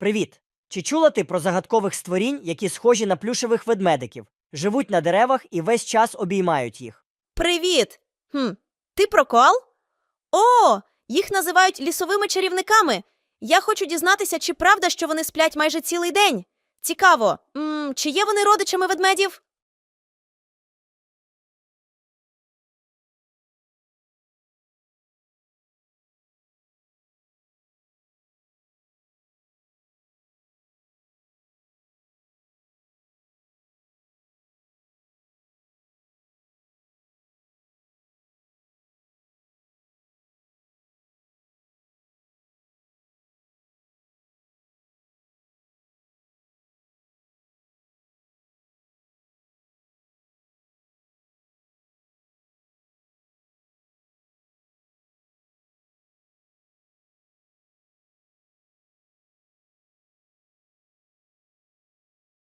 Привіт! Чи чула ти про загадкових створінь, які схожі на плюшевих ведмедиків, живуть на деревах і весь час обіймають їх? Привіт! Хм, ти прокол? О, їх називають лісовими чарівниками. Я хочу дізнатися, чи правда, що вони сплять майже цілий день. Цікаво, м, чи є вони родичами ведмедів?